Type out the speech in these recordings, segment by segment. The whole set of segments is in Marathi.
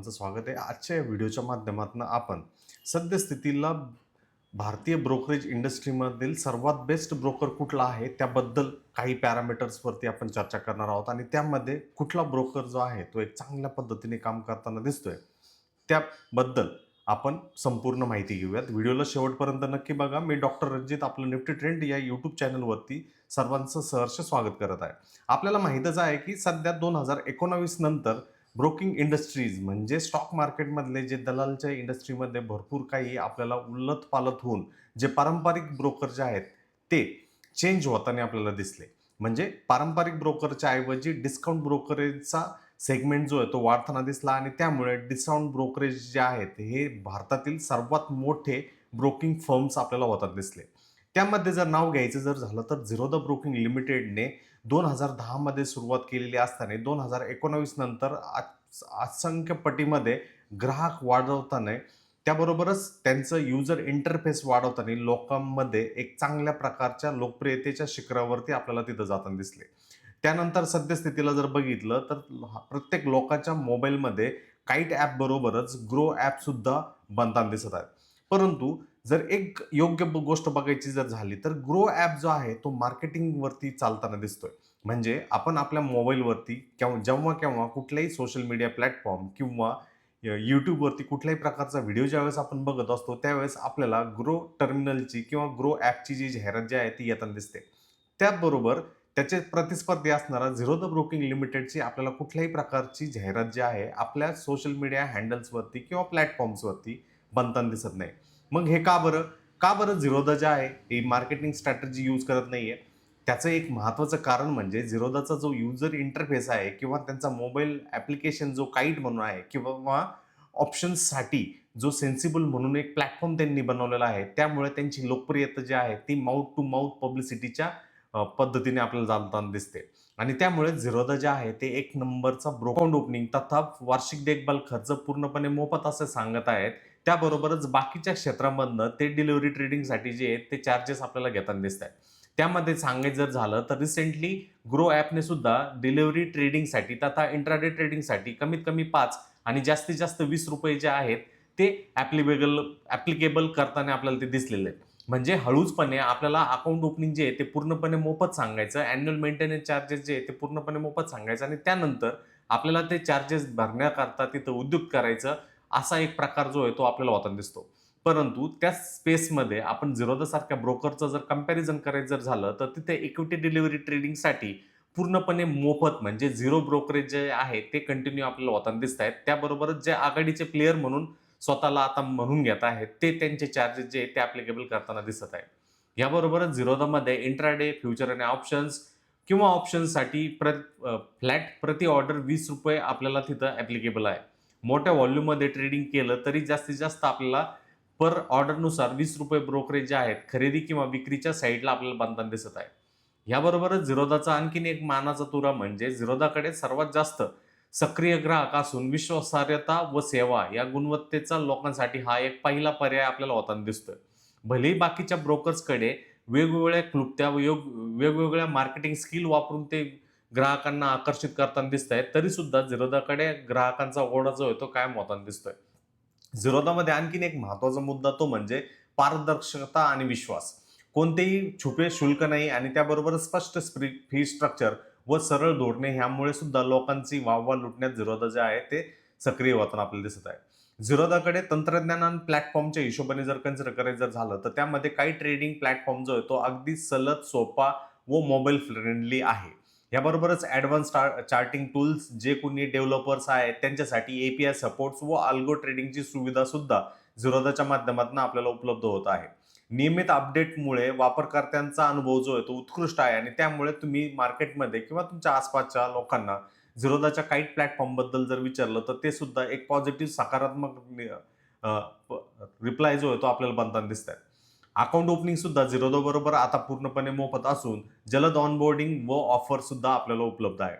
तुमचं स्वागत आहे. आजच्या या व्हिडिओच्या माध्यमातून आपण सद्यस्थितीला भारतीय ब्रोकरेज इंडस्ट्रीमधील सर्वात बेस्ट ब्रोकर कुठला आहे? त्याबद्दल काही पॅरामीटर्सवरती आपण चर्चा करणार आहोत आणि त्यामध्ये कुठला ब्रोकर जो आहे तो एक चांगल्या पद्धतीने काम करताना दिसतोय. त्याबद्दल आपण संपूर्ण माहिती घेऊयात. व्हिडिओला शेवटपर्यंत नक्की बघा. मी डॉक्टर रणजित आपलं निफ्टी ट्रेंड या यूट्यूब चॅनलवरती सर्वांचं सहर्ष स्वागत करत आहे. आपल्याला माहीतच आहे की सध्या दोन हजार एकोणावीस नंतर ब्रोकिंग इंडस्ट्रीज म्हणजे स्टॉक मार्केटमधले जे दलालच्या इंडस्ट्रीमध्ये भरपूर काही आपल्याला उलत पालत होऊन जे पारंपरिक ब्रोकर जे आहेत ते चेंज होताना आपल्याला दिसले. म्हणजे पारंपरिक ब्रोकरच्या ऐवजी डिस्काउंट ब्रोकरेजचा सेगमेंट जो आहे तो वाढताना दिसला आणि त्यामुळे डिस्काउंट ब्रोकरेज जे आहेत हे भारतातील सर्वात मोठे ब्रोकिंग फर्म्स आपल्याला होतात दिसले. त्यामध्ये जर नाव घ्यायचं जर झालं तर झिरो द ब्रोकिंग लिमिटेडने दोन हजार दहामध्ये सुरुवात केलेली असताना दोन हजार एकोणावीस नंतर आज- असंख्य पटीमध्ये ग्राहक वाढवताना त्याबरोबरच त्यांचं युजर इंटरफेस वाढवताना लोकांमध्ये एक चांगल्या प्रकारच्या लोकप्रियतेच्या शिखरावरती आपल्याला तिथं जाताना दिसले. त्यानंतर सद्यस्थितीला जर बघितलं तर प्रत्येक लोकांच्या मोबाईलमध्ये काईट ॲपबरोबरच ग्रो ॲपसुद्धा बनताना दिसत आहेत. परंतु जर एक योग्य गोष्ट बघायची जर झाली तर ग्रो ॲप जो आहे तो मार्केटिंगवरती चालताना दिसतोय. म्हणजे आपण आपल्या मोबाईलवरती किंवा जेव्हा केव्हा कुठल्याही सोशल मीडिया प्लॅटफॉर्म किंवा यूट्यूबवरती कुठल्याही प्रकारचा व्हिडिओ ज्यावेळेस आपण बघत असतो त्यावेळेस आपल्याला ग्रो टर्मिनलची किंवा ग्रो ॲपची जी जाहिरात जी आहे ती येताना दिसते. त्याचबरोबर त्याचे प्रतिस्पर्धी असणारा झिरो द ब्रोकिंग लिमिटेडची आपल्याला कुठल्याही प्रकारची जाहिरात जी आहे आपल्या सोशल मीडिया हँडल्सवरती किंवा प्लॅटफॉर्म्सवरती बनताना दिसत नाही. मग हे का बरं? का बरं झिरोदा जे आहे ही मार्केटिंग स्ट्रॅटजी यूज करत नाही आहे त्याचं एक महत्त्वाचं कारण म्हणजे झिरोदाचा जो युजर इंटरफेस आहे किंवा त्यांचा मोबाईल ॲप्लिकेशन जो काईट म्हणून आहे किंवा ऑप्शन्ससाठी जो सेन्सिबल म्हणून एक प्लॅटफॉर्म त्यांनी बनवलेला आहे त्यामुळे त्यांची लोकप्रियता जी आहे ती माउथ टू माउथ पब्लिसिटीच्या पद्धतीने आपल्याला जाणताना दिसते. आणि त्यामुळे झिरोदा जे आहे ते एक नंबरचा ब्रोकाउंड ओपनिंग तथा वार्षिक देखभाल खर्च पूर्णपणे मोफत असे सांगत आहेत. त्याबरोबरच बाकीच्या क्षेत्रामधनं ते डिलिव्हरी ट्रेडिंगसाठी जे आहेत ते चार्जेस आपल्याला घेताना दिसत आहेत त्यामध्ये सांगायचं जर झालं तर रिसेंटली ग्रो ॲपने सुद्धा डिलिव्हरी ट्रेडिंगसाठी तथा इंट्राडे ट्रेडिंगसाठी कमीत कमी पाच आणि जास्तीत जास्त वीस रुपये जे आहेत ते ॲप्लिकेबल ॲप्लिकेबल करताना आपल्याला ते दिसलेले आहेत. म्हणजे हळूचपणे आपल्याला अकाउंट ओपनिंग जे आहे ते पूर्णपणे मोफत सांगायचं अॅन्युअल मेंटेनन्स चार्जेस जे आहे ते पूर्णपणे मोफत सांगायचं आणि त्यानंतर आपल्याला ते चार्जेस भरण्याकरता तिथं उद्योग करायचं असा एक प्रकार जो आहे तो आपल्याला होताना दिसतो. परंतु त्या स्पेसमध्ये आपण झिरोदासारख्या ब्रोकरचं जर कंपॅरिझन करायचं जर झालं तर तिथे इक्विटी डिलिव्हरी ट्रेडिंगसाठी पूर्णपणे मोफत म्हणजे झिरो ब्रोकरेज जे आहे ते कंटिन्यू आपल्याला होताना दिसत आहेत. त्याबरोबरच जे आघाडीचे प्लेयर म्हणून स्वतःला आता म्हणून घेत आहेत ते त्यांचे चार्जेस जे आहेत ते ॲप्लिकेबल करताना दिसत आहेत. याबरोबरच झिरोदामध्ये इंट्राडे फ्युचर आणि ऑप्शन्स किंवा ऑप्शन्ससाठी प्र फ्लॅट प्रति ऑर्डर वीस रुपये आपल्याला तिथं ॲप्लिकेबल आहे. मोठ्या व्हॉल्यूममध्ये ट्रेडिंग केलं तरी जास्तीत जास्त आपल्याला पर ऑर्डरनुसार वीस रुपये ब्रोकरेज जे आहेत खरेदी किंवा विक्रीच्या साईडला आपल्याला बनताना दिसत आहे. याबरोबरच झिरोदाचा आणखीन एक मानाचा तुरा म्हणजे झिरोदाकडे सर्वात जास्त सक्रिय ग्राहक असून विश्वासार्हता व सेवा या गुणवत्तेचा लोकांसाठी हा एक पहिला पर्याय आपल्याला होताना दिसतोय. भलेही बाकीच्या ब्रोकर्सकडे वेगवेगळ्या क्लुप्त्या योग वेगवेगळ्या मार्केटिंग स्किल वापरून ते ग्राहकांना आकर्षित करताना दिसत आहेत तरी सुद्धा झिरोदाकडे ग्राहकांचा ओढा जो आहे तो कायम होताना दिसतोय. झिरोदामध्ये आणखीन एक महत्त्वाचा मुद्दा तो म्हणजे पारदर्शकता आणि विश्वास. कोणतेही छुपे शुल्क नाही आणि त्याबरोबर स्पष्ट फी स्ट्रक्चर व सरळ धोरणे ह्यामुळे सुद्धा लोकांची वाहवा लुटण्यात झिरोदा जे आहे ते सक्रिय होताना आपल्याला दिसत आहे. झिरोदाकडे तंत्रज्ञान आणि प्लॅटफॉर्मच्या हिशोबाने जर कन्सिडर करायचं जर झालं तर त्यामध्ये काही ट्रेडिंग प्लॅटफॉर्म जो आहे तो अगदी सलद सोपा व मोबाईल फ्रेंडली आहे. याबरोबरच ॲडव्हान्स चार्टिंग टूल्स जे कोणी डेव्हलपर्स आहेत त्यांच्यासाठी ए पी आय सपोर्ट्स व अल्गो ट्रेडिंगची सुविधासुद्धा झिरोधाच्या झिरोदाच्या माध्यमातून आपल्याला उपलब्ध होत आहे. नियमित अपडेटमुळे वापरकर्त्यांचा अनुभव जो आहे तो उत्कृष्ट आहे आणि त्यामुळे तुम्ही मार्केटमध्ये किंवा तुमच्या आसपासच्या लोकांना झिरोदाच्या काही प्लॅटफॉर्मबद्दल जर विचारलं तर ते सुद्धा एक पॉझिटिव्ह सकारात्मक रिप्लाय जो आहे तो आपल्याला बनताना दिसत आहे अकाउंट ओपनिंग सुद्धा झिरोदो बरोबर आता पूर्णपणे मोफत असून जलद ऑनबोर्डिंग व ऑफर सुद्धा आपल्याला उपलब्ध आहे.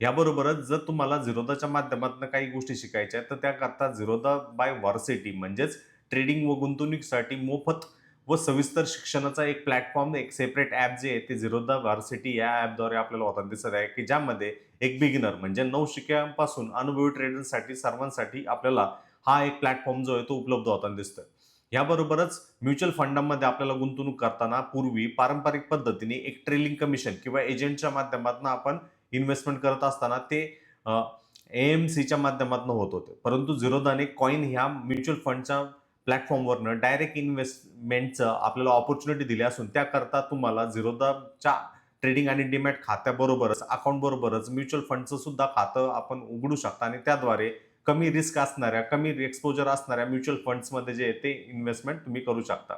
याबरोबरच जर तुम्हाला झिरोदाच्या माध्यमातून काही गोष्टी शिकायच्या आहेत तर त्याकरता झिरोदा बाय व्हर्सिटी म्हणजेच ट्रेडिंग व गुंतवणुकीसाठी मोफत व सविस्तर शिक्षणाचा एक प्लॅटफॉर्म एक सेपरेट ॲप जे आहे ते झिरोदा व्हर्सिटी या ॲपद्वारे आपल्याला होताना दिसत आहे की ज्यामध्ये एक बिगिनर म्हणजे नवशिक्यांपासून अनुभवी ट्रेडरसाठी सर्वांसाठी आपल्याला हा एक प्लॅटफॉर्म जो आहे तो उपलब्ध होताना दिसतोय. याबरोबरच म्युच्युअल फंडामध्ये आपल्याला गुंतवणूक करताना पूर्वी पारंपरिक पद्धतीने एक ट्रेलिंग कमिशन किंवा एजंटच्या माध्यमातून आपण इन्व्हेस्टमेंट करत असताना ते ए एम सीच्या माध्यमातून होत होते. परंतु झिरोदाने कॉईन ह्या म्युच्युअल फंडच्या प्लॅटफॉर्मवरनं डायरेक्ट इन्व्हेस्टमेंटचं आपल्याला ऑपॉर्च्युनिटी दिली असून त्याकरता तुम्हाला झिरोदाच्या ट्रेडिंग आणि डिमॅट खात्याबरोबरच अकाउंटबरोबरच म्युच्युअल फंडचं सुद्धा खातं आपण उघडू शकता आणि त्याद्वारे कमी रिस्क असणाऱ्या कमी एक्सपोजर असणाऱ्या म्युच्युअल फंड्समध्ये जे आहे ते इन्व्हेस्टमेंट तुम्ही करू शकता.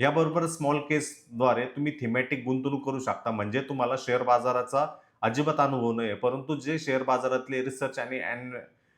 याबरोबर स्मॉल केसद्वारे तुम्ही थीमॅटिक गुंतवणूक करू शकता. म्हणजे तुम्हाला शेअर बाजाराचा अजिबात अनुभव नाही परंतु जे शेअर बाजारातले रिसर्च आणि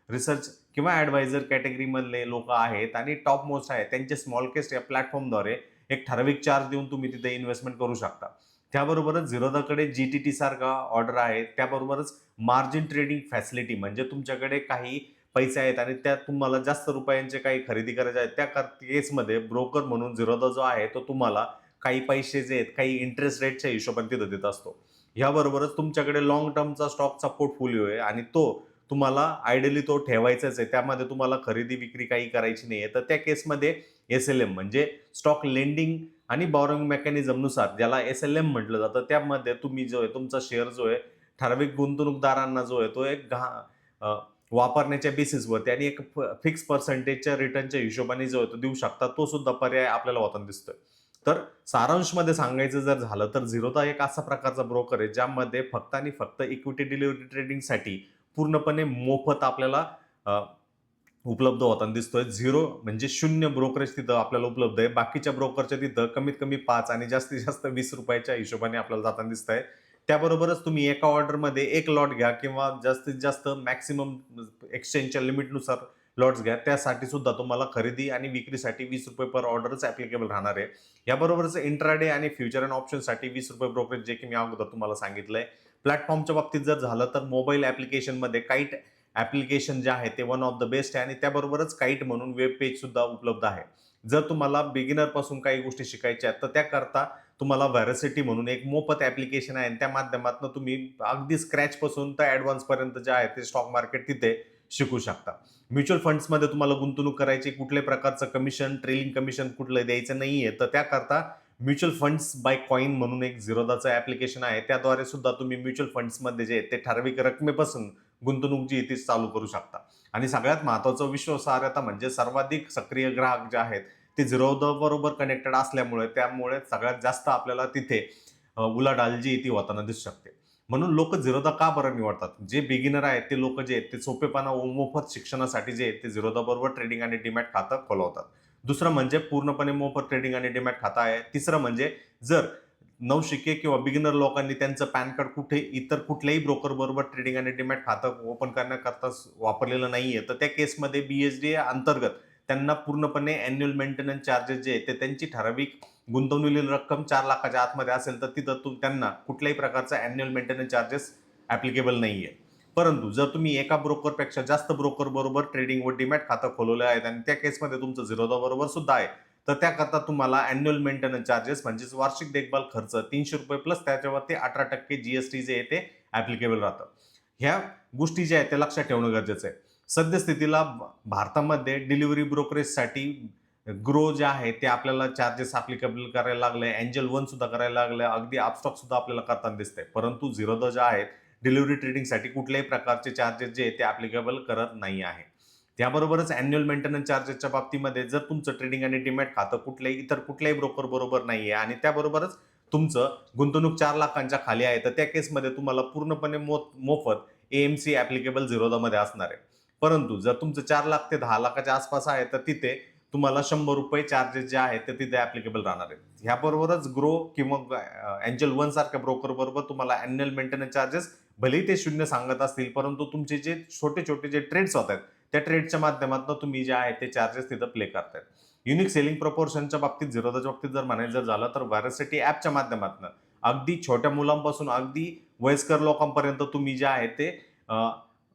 रिसर्च किंवा ॲडवायझर कॅटेगरीमधले लोक आहेत आणि टॉप मोस्ट आहेत त्यांचे स्मॉल केस या प्लॅटफॉर्मद्वारे एक ठराविक चार्ज देऊन तुम्ही तिथे इन्व्हेस्टमेंट करू शकता. त्याबरोबरच झिरोदाकडे जी टी टी सारखा ऑर्डर आहे. त्याबरोबरच मार्जिन ट्रेडिंग फॅसिलिटी म्हणजे तुमच्याकडे काही पैसे आहेत आणि त्या तुम्हाला जास्त रुपयांचे काही खरेदी करायचे आहेत त्या केसमध्ये ब्रोकर म्हणून झिरोदा जो आहे तो तुम्हाला काही पैसे जे आहेत काही इंटरेस्ट रेटच्या हिशोबाने तिथं देत असतो. याबरोबरच तुमच्याकडे लॉंग टर्मचा स्टॉकचा पोर्टफोलिओ आहे आणि तो तुम्हाला आयडियली तो ठेवायचाच आहे. त्यामध्ये तुम्हाला खरेदी विक्री काही करायची नाही आहे तर त्या केसमध्ये एस एल एम म्हणजे स्टॉक लेंडिंग आणि बॉरिंग मेकॅनिझमनुसार ज्याला एस एल एम म्हटलं जातं त्यामध्ये तुम्ही जो आहे तुमचा शेअर जो आहे ठराविक गुंतवणूकदारांना जो आहे तो एक घा वापरण्याच्या बेसिसवरती आणि एक फिक्स पर्सेंटेजच्या रिटर्नच्या हिशोबाने जो तो देऊ शकता तो सुद्धा पर्याय आपल्याला होताना दिसतोय. तर सारांशमध्ये सांगायचं जर झालं तर झिरोदा एक असा प्रकारचा ब्रोकर आहे ज्यामध्ये फक्त आणि फक्त इक्विटी डिलिव्हरी ट्रेडिंगसाठी पूर्णपणे मोफत आपल्याला उपलब्ध होताना दिसतोय. झिरो म्हणजे शून्य ब्रोकरेज तिथं आपल्याला उपलब्ध आहे. बाकीच्या ब्रोकरच्या तिथं कमीत कमी पाच आणि जास्तीत जास्त वीस रुपयाच्या हिशोबाने आपल्याला जाताना दिसत आहे त्याबरोबरच तुम्ही एका ऑर्डरमध्ये एक लॉट घ्या किंवा जास्तीत जास्त मॅक्सिमम एक्सचेंजच्या लिमिटनुसार लॉट्स घ्या. त्यासाठी सुद्धा तुम्हाला खरेदी आणि विक्रीसाठी वीस रुपये पर ऑर्डरच ॲप्लिकेबल राहणार आहे. याबरोबरच इंट्राडे आणि फ्युचर अँड ऑप्शनसाठी वीस रुपये ब्रोकरेज जे की मी अगोदर तुम्हाला सांगितलं आहे प्लॅटफॉर्मच्या बाबतीत जर झालं तर मोबाईल ॲप्लिकेशनमध्ये काईट ॲप्लिकेशन जे आहे ते वन ऑफ द बेस्ट आहे आणि त्याबरोबरच काईट म्हणून वेब पेज सुद्धा उपलब्ध आहे. जर तुम्हाला बिगिनरपासून काही गोष्टी शिकायच्या आहेत तर त्याकरता तुम्हाला व्हॅरसिटी म्हणून एक मोफत ॲप्लिकेशन आहे आणि त्या माध्यमातून तुम्ही अगदी स्क्रॅचपासून तर ॲडव्हान्सपर्यंत जे आहे ते स्टॉक मार्केट तिथे शिकू शकता. म्युच्युअल फंड्समध्ये तुम्हाला गुंतवणूक करायची कुठल्याही प्रकारचं कमिशन ट्रेलिंग कमिशन कुठलं द्यायचं नाही आहे तर त्याकरता म्युच्युअल फंड्स बाय कॉईन म्हणून एक झिरोदाचं ॲप्लिकेशन आहे. त्याद्वारे सुद्धा तुम्ही म्युच्युअल फंड्समध्ये जे ते ठराविक रकमेपासून गुंतवणूक जी ती चालू करू शकता. आणि सगळ्यात महत्त्वाचं विश्वासार्हता म्हणजे सर्वाधिक सक्रिय ग्राहक जे आहेत ते झिरोदा बरोबर कनेक्टेड असल्यामुळे त्यामुळे सगळ्यात जास्त आपल्याला तिथे उलाढाल जी ती होताना दिसू शकते. म्हणून लोक झिरोदा का बरं निवडतात? जे बिगिनर आहेत ते लोक जे आहेत ते सोपेपणा व मोफत शिक्षणासाठी जे आहेत ते झिरोदा बरोबर ट्रेडिंग आणि डिमॅट खातं खोलवतात. दुसरं म्हणजे पूर्णपणे मोफत ट्रेडिंग आणि डिमॅट खातं आहे. तिसरं म्हणजे जर नवशिके किंवा बिगिनर लोकांनी त्यांचं पॅन कार्ड कुठे इतर कुठल्याही ब्रोकर बरोबर ट्रेडिंग आणि डिमॅट खातं ओपन करण्याकरता वापरलेलं नाहीये तर त्या केसमध्ये बी एस डी अंतर्गत त्यांना पूर्णपणे अॅन्युअल मेंटेनन्स चार्जेस जे आहेत ते त्यांची ठराविक गुंतवलेली रक्कम चार लाखाच्या आतमध्ये असेल तर तिथं तू त्यांना कुठल्याही प्रकारचा अॅन्युअल मेंटेनन्स चार्जेस ॲप्लिकेबल नाही आहे परंतु जर तुम्ही एका ब्रोकरपेक्षा जास्त ब्रोकर बरोबर ट्रेडिंग व डिमॅट खातं खोलवलं आहेत आणि त्या केसमध्ये तुमचं झिरोदा बरोबर सुद्धा आहे तर त्याकरता तुम्हाला अॅन्युअल मेंटेनन्स चार्जेस म्हणजेच वार्षिक देखभाल खर्च तीनशे रुपये प्लस त्याच्यावरती अठरा टक्के जी एस टी जे आहे ते ॲप्लिकेबल राहतं. ह्या गोष्टी ज्या आहेत त्या लक्षात ठेवणं गरजेचं आहे. सद्यस्थितीला भारतामध्ये डिलिव्हरी ब्रोकरेजसाठी ग्रो जे आहे ते आपल्याला चार्जेस ॲप्लिकेबल करायला लागले. अँजल वन सुद्धा करायला लागले. अगदी अपस्टॉक सुद्धा आपल्याला करताना दिसते परंतु झिरोदा जे आहेत डिलिव्हरी ट्रेडिंगसाठी कुठल्याही प्रकारचे चार्जेस जे ते ॲप्लिकेबल करत नाही आहे. त्याबरोबरच अॅन्युअल मेंटेनन्स चार्जेसच्या बाबतीमध्ये जर तुमचं ट्रेडिंग आणि डिमॅट खातं कुठल्याही इतर कुठल्याही ब्रोकर बरोबर नाही आहे आणि त्याबरोबरच तुमचं गुंतवणूक चार लाखांच्या खाली आहे तर त्या केसमध्ये तुम्हाला पूर्णपणे मो मोफत ए एम सी ॲप्लिकेबल झिरोदामध्ये असणार आहे. परंतु जर तुमचं चार लाख ते दहा लाखाच्या आसपास आहे तर तिथे तुम्हाला शंभर रुपये चार्जेस जे आहेत ते तिथे ॲप्लिकेबल राहणार आहेत. ह्याबरोबरच ग्रो किंवा एंजल वन सारख्या ब्रोकर बरोबर तुम्हाला अॅन्युअल मेंटेनन्स चार्जेस भलेही ते शून्य सांगत असतील परंतु तुमचे जे छोटे छोटे जे ट्रेड्स होत आहेत त्या ट्रेडच्या माध्यमातून तुम्ही जे आहे ते चार्जेस तिथं प्ले करतायत. युनिक सेलिंग प्रपोर्शनच्या बाबतीत झिरोदाच्या बाबतीत जर म्हणायचं जर झालं तर व्हायरसिटी ॲपच्या माध्यमातून. अगदी छोट्या मुलांपासून अगदी वयस्कर लोकांपर्यंत तुम्ही जे आहे ते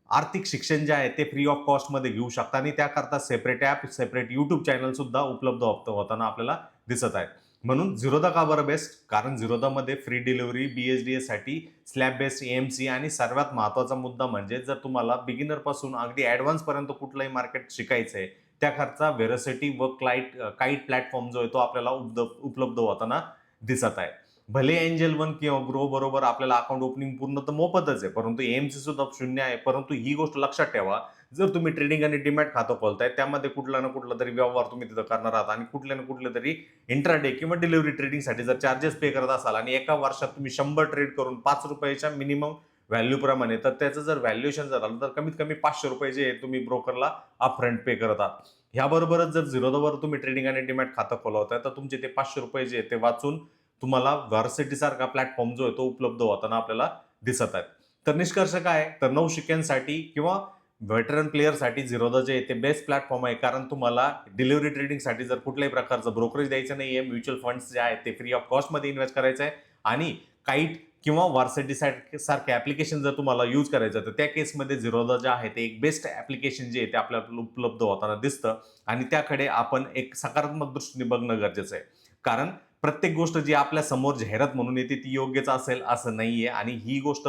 आर्थिक शिक्षण जे आहे ते फ्री ऑफ कॉस्टमध्ये घेऊ शकता. आणि त्याकरता सेपरेट ॲप सेपरेट यूट्यूब चॅनलसुद्धा उपलब्ध होताना आपल्याला दिसत आहे. म्हणून झिरोदा का बरं बेस्ट कारण झिरोदामध्ये free delivery B H D एसाठी slab based M C आणि सर्वात महत्त्वाचा मुद्दा म्हणजे जर तुम्हाला बिगिनरपासून अगदी ॲडव्हान्सपर्यंत कुठलंही मार्केट शिकायचं आहे त्याकरता व्हेरोसिटी व क्लाईट काईट प्लॅटफॉर्म जो आहे तो आपल्याला उपलब्ध उपलब्ध होताना दिसत आहे. भले एंजल वन किंवा ग्रो बरोबर आपल्याला अकाउंट ओपनिंग पूर्ण तर मोफतच आहे परंतु एमसी सुद्धा शून्य आहे परंतु ही गोष्ट लक्षात ठेवा. जर तुम्ही ट्रेडिंग आणि डिमॅट खातं खोलताय त्यामध्ये कुठला ना कुठला तरी व्यवहार तुम्ही तिथं करणार आहात आणि कुठल्या ना कुठल्या तरी इंट्राडे किंवा डिलिव्हरी ट्रेडिंगसाठी जर चार्जेस पे करत असाल आणि एका वर्षात तुम्ही शंभर ट्रेड करून पाच रुपयाच्या मिनिमम व्हॅल्यू प्रमाणे तर त्याचं जर व्हॅल्युएशन जर आलं तर कमीत कमी पाचशे रुपये जे तुम्ही ब्रोकरला अपफ्रंट पे करत आहात. ह्याबरोबरच जर झिरोदावर तुम्ही ट्रेडिंग आणि डिमॅट खातं खोलवताय तर तुमचे ते पाचशे रुपये जे ते वाचून तुम्हाला व्हर्सिटीसारखा प्लॅटफॉर्म जो आहे तो उपलब्ध होताना आपल्याला दिसत आहेत. तर निष्कर्ष काय तर नऊशिक्यांसाठी किंवा व्हेटरन प्लेअरसाठी झिरोदा जे आहे ते बेस्ट प्लॅटफॉर्म आहे. कारण तुम्हाला डिलिव्हरी ट्रेडिंगसाठी जर कुठल्याही प्रकारचं ब्रोकरेज द्यायचं नाही आहे म्युच्युअल फंड्स जे आहेत ते फ्री ऑफ कॉस्टमध्ये इन्व्हेस्ट करायचं आहे. आणि काईट किंवा वारसेटी सारखे ॲप्लिकेशन जर तुम्हाला यूज करायचं तर त्या केसमध्ये झिरोदा जे आहे ते एक बेस्ट ॲप्लिकेशन जे आहे ते आपल्याला उपलब्ध होताना दिसतं. आणि त्याकडे आपण एक सकारात्मक दृष्टीने बघणं गरजेचं आहे. कारण प्रत्येक गोष्ट जी आपल्यासमोर जाहिरात म्हणून येते ती योग्यच असेल असं नाही आहे आणि ही गोष्ट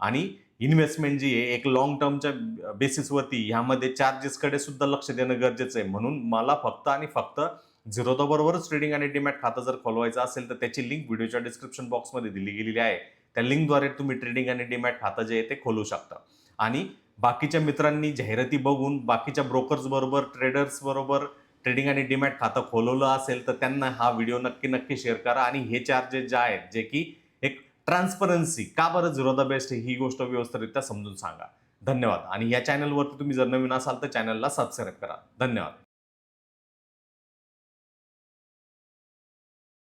आणि इन्व्हेस्टमेंट जी आहे एक लॉंग टर्मच्या बेसिसवरती ह्यामध्ये चार्जेसकडे सुद्धा लक्ष देणं गरजेचं आहे. म्हणून मला फक्त आणि फक्त झिरोदाबरोबरच ट्रेडिंग आणि डिमॅट खातं जर खोलवायचं असेल तर त्याची लिंक व्हिडिओच्या डिस्क्रिप्शन बॉक्समध्ये दिली गेलेली आहे. त्या लिंकद्वारे तुम्ही ट्रेडिंग आणि डिमॅट खातं जे आहे ते खोलू शकता. आणि बाकीच्या मित्रांनी जाहिराती बघून बाकीच्या ब्रोकर्सबरोबर ट्रेडर्सबरोबर बरोबर ट्रेडिंग आणि डिमॅट खातं खोलवलं असेल तर त्यांना हा व्हिडिओ नक्की नक्की शेअर करा. आणि हे चार्जेस जे आहेत जे की एक ट्रान्सपरन्सी का बरं झिरो द बेस्ट ही गोष्ट व्यवस्थितरित्या समजून सांगा. धन्यवाद. आणि या चॅनलवरती तुम्ही जर नवीन असाल तर चॅनलला सबस्क्राईब करा. धन्यवाद.